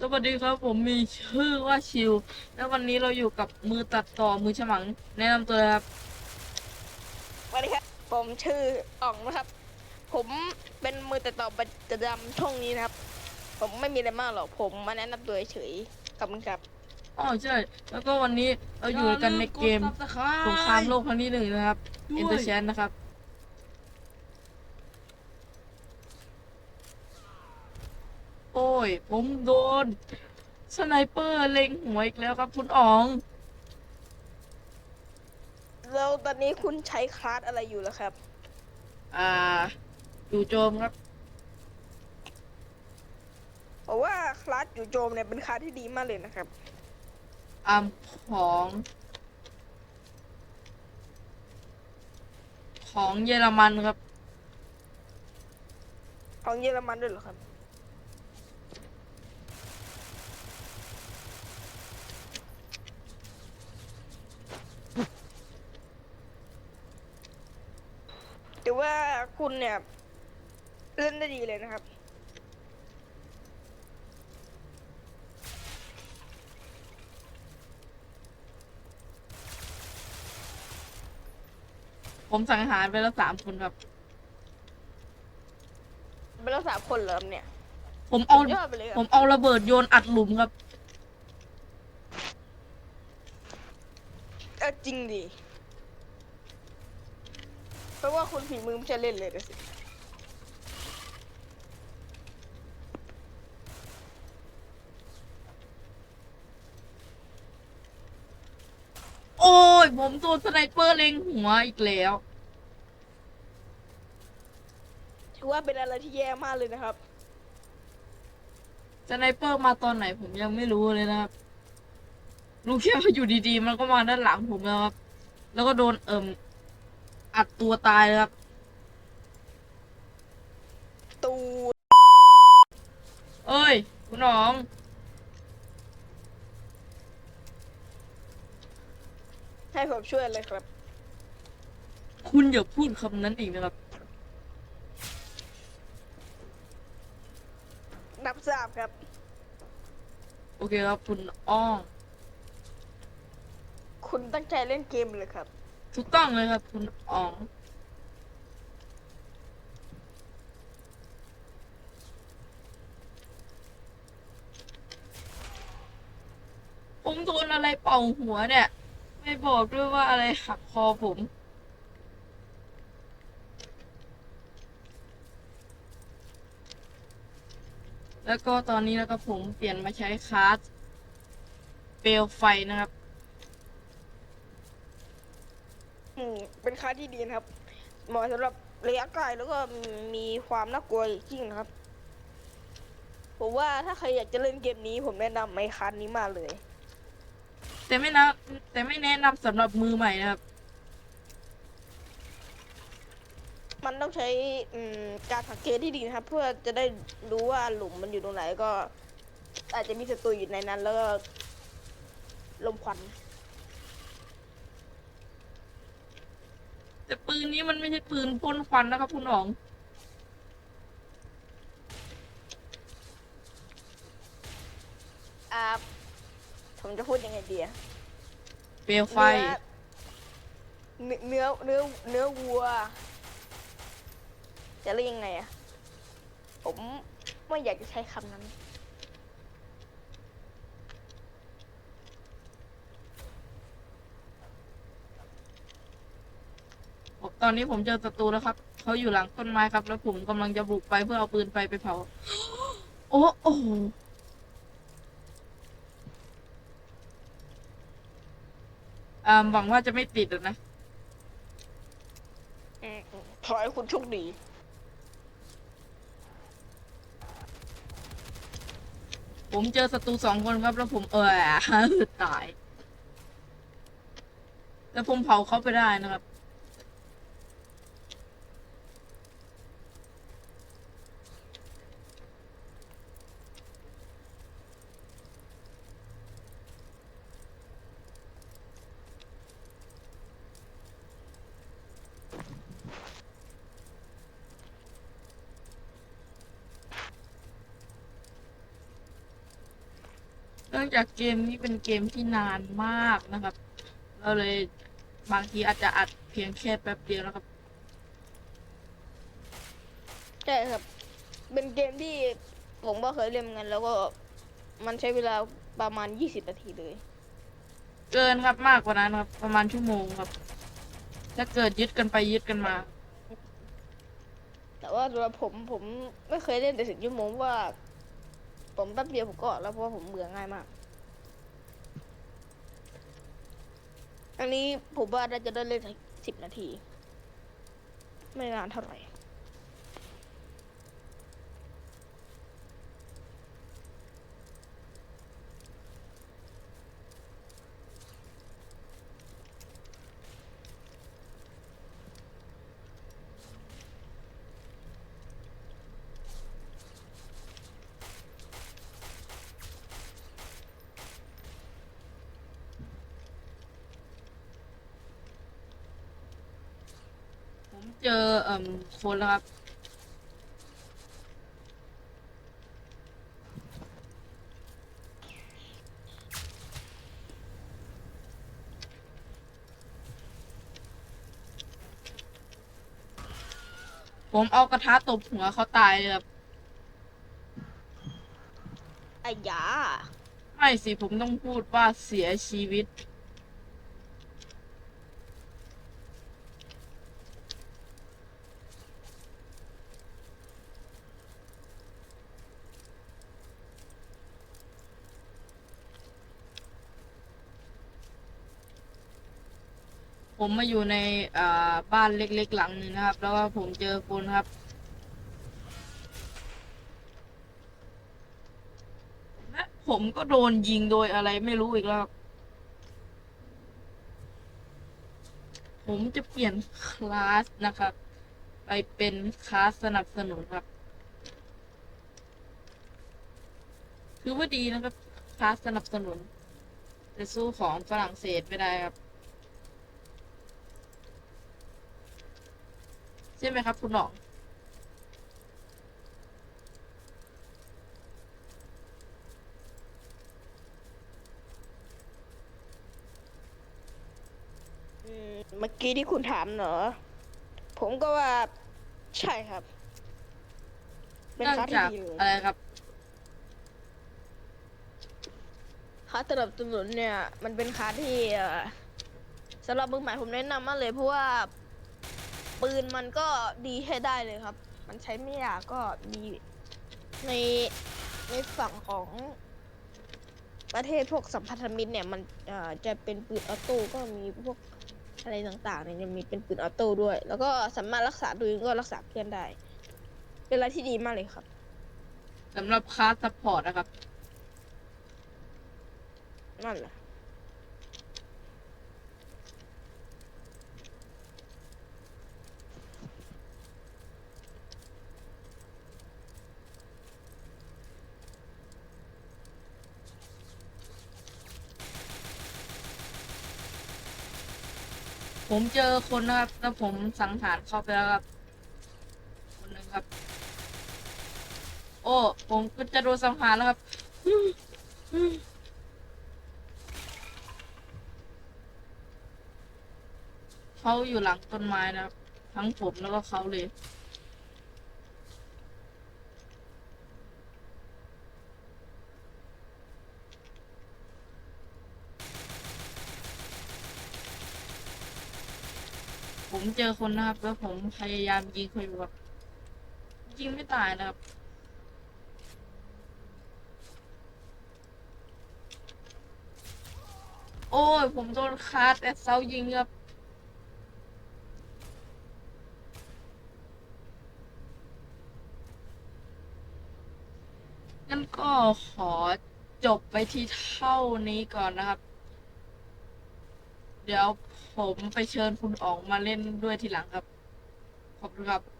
สวัสดีครับ ผมมีชื่อว่าชิว และวันนี้เราอยู่กับมือตัดต่อมือฉมัง แนะนำตัวเลยครับ สวัสดีครับ ผมชื่ออ่องนะครับ ผมเป็นมือตัดต่อประจำช่องนี้นะครับ ผมไม่มีอะไรมากหรอก ผมมาแนะนำตัวเฉยๆขอบคุณครับ อ๋อใช่ แล้วก็วันนี้เราอยู่กันในเกมสงครามโลกครั้งที่หนึ่งนะครับด้วยเอ็นเตอร์แชนนะครับ โอ้ ย ผมโดน สไนเปอร์เล็งหัวอีกแล้วครับคุณอ๋อง แล้วตอนนี้คุณใช้คลาสอะไรอยู่ล่ะครับ อ่าจู่โจมครับ เพราะว่าคลาสจู่โจมเนี่ยเป็นคลาสที่ดีมากเลยนะครับอัมของ ของเยอรมันครับ ของเยอรมันด้วยเหรอครับ แต่ว่าคุณเนี่ยเล่นได้ดีเลยนะครับ ผมสังหารไปแล้วสามคนครับ เป็นรักษาคนเหรอครับเนี่ยผมเอา สุดยอดไปเลยคผรับมเอาระเบิดโยนอัดหลุมครับ เออจริงดิ เพราะว่าคุณฝีมือไม่ใช่เล่นเลยนะสิโอ้ย ผมโดนสไนเปอร์เล็งหัวอีกแล้ว ถือว่าเป็นอะไรที่แย่มากเลยนะครับ สไนเปอร์มาตอนไหนผมยังไม่รู้เลยนะครับ รู้แค่ว่าอยู่ดีๆ มันก็มาด้านหลังผมแล้วครับ แล้วก็โดนเอิ่ม อัดตัวตายเลยครับ ตูเอ้ย คุณหนอง ให้ผมช่วยเลยครับ คุณอย่าพูดคำนั้นอีกนะครับ นับทราบครับ โอเคครับ คุณอ้อง คุณตั้งใจเล่นเกมเลยครับ ถูกต้องเลยครับคุณอ๋องผมโดนอะไรเป่าหัวเนี่ย ไม่บอกด้วยว่าอะไรหักคอผมแล้วก็ตอนนี้นะครับผมเปลี่ยนมาใช้คลาสเปลวไฟนะครับ อืม เป็นค่าที่ดีนะครับ เหมาะสำหรับระยะไกลแล้วก็มีความน่ากลัวจริงนะครับ ผมว่าถ้าใครอยากจะเล่นเกมนี้ผมแนะนำไมคันนี้มากเลย แต่ไม่นะแต่ไม่แนะนำสำหรับมือใหม่นะครับ มันต้องใช้อืมการสังเกตที่ดีนะครับ เพื่อจะได้รู้ว่าหลุมมันอยู่ตรงไหนก็ อาจจะมีศัตรูอยู่ในนั้นแล้วก็ลมควัน แต่ปืนนี้มันไม่ใช่ปืนพ่นควันนะครับคุณอ๋อง อ่าผมจะพูดยังไงดีอะเปลวไฟ เนื้อเนื้อเนื้อเนื้อวัว จะเรียกยังไงอะผมไม่อยากจะใช้คำนั้น ตอนนี้ผมเจอศัตรูแล้วครับ เขาอยู่หลังต้นไม้ครับ แล้วผมกำลังจะบุกไปเพื่อเอาปืนไปไปเผา โอ้โอ้โหอ่าหวังว่าจะไม่ติดอะนะอืมขอให้คุณโชคดี ผมเจอศัตรูสองคนครับ แล้วผมเออตาย แล้วผมเผาเขาไปได้นะครับ นื่องจากเกมนี้เป็นเกมที่นานมากนะครับ เราเลยบางทีอาจจะอัดเพียงแค่แป๊บเดียวนะครับ ใช่ครับ เป็นเกมที่ผมก็เคยเล่นเหมือนกันแล้วก็มันใช้เวลาประมาณ 20 นาทีเลย เกินครับมากกว่านั้นครับ ประมาณชั่วโมงครับ ถ้าเกิดยึดกันไปยึดกันมา แต่ว่าสำหรับผมผมไม่เคยเล่นแต่สิบชั่วโมงว่า ผมแป๊บเดียวผมก็ออกแล้วเพราะว่าผมเบื่อง่ายมาก อันนี้ผมว่าน่าจะได้เล่นสักสิบนาที ไม่นานเท่าไหร่ เจอเอ่มคนแล้วครับ ผมเอากระทะตบหัวเขาตายเลยครับไอ้ยา ไม่สิผมต้องพูดว่าเสียชีวิต ผมมาอยู่ในอ่าบ้านเล็กๆหลังหนึ่งนะครับ แล้วก็ผมเจอคนครับ และผมก็โดนยิงโดยอะไรไม่รู้อีกแล้ว ผมจะเปลี่ยนคลาสนะครับ ไปเป็นคลาสสนับสนุนครับ คือว่าดีนะครับคลาสสนับสนุนจะสู้ของฝรั่งเศสไม่ได้ครับ ช่ไหมครับ คุณหนองอืมเมื่อกี้ที่คุณถามเหรอ ผมก็ว่าใช่ครับ เป็นเนื่องคาร์ดที่จากดีเลยอะไรครับคาร์ดสนับสนุนเนี่ย มันเป็นคาร์ดที่เอ่อสำหรับมือใหม่ผมแนะนำมากเลยเพราะว่า ปืนมันก็ดีให้ได้เลยครับ มันใช้ไม่ยากก็ดีในในฝั่งของประเทศพวกสัมพันธมิตรเนี่ยมันเอ่อจะเป็นปืนออโต้ก็มีพวกอะไรต่างๆเนี่ยจะมีเป็นปืนออโต้ด้วย แล้วก็สามารถรักษาตัวเองก็รักษาเพื่อนได้ เป็นอะไรที่ดีมากเลยครับสำหรับคลาสซัพพอร์ตนะครับ นั่นแหละ ผมเจอคนนะครับ แล้วผมสังหารเขาไปแล้วครับ คนหนึ่งครับ โอ้ ผมก็จะโดนสังหารแล้วครับเขาอยู่หลังต้นไม้นะครับ ทั้งผมแล้วก็เขาเลย เจอคนนะครับ แล้วผมพยายามยิงเขาอยู่ครับยิงไม่ตายนะครับโอ้ย ผมโดนคาร์ดแต่เซายิงครับ งั้นก็ขอจบไปที่เท่านี้ก่อนนะครับ เดี๋ยว ผมไปเชิญคุณออกมาเล่นด้วยทีหลังครับ ขอบคุณครับ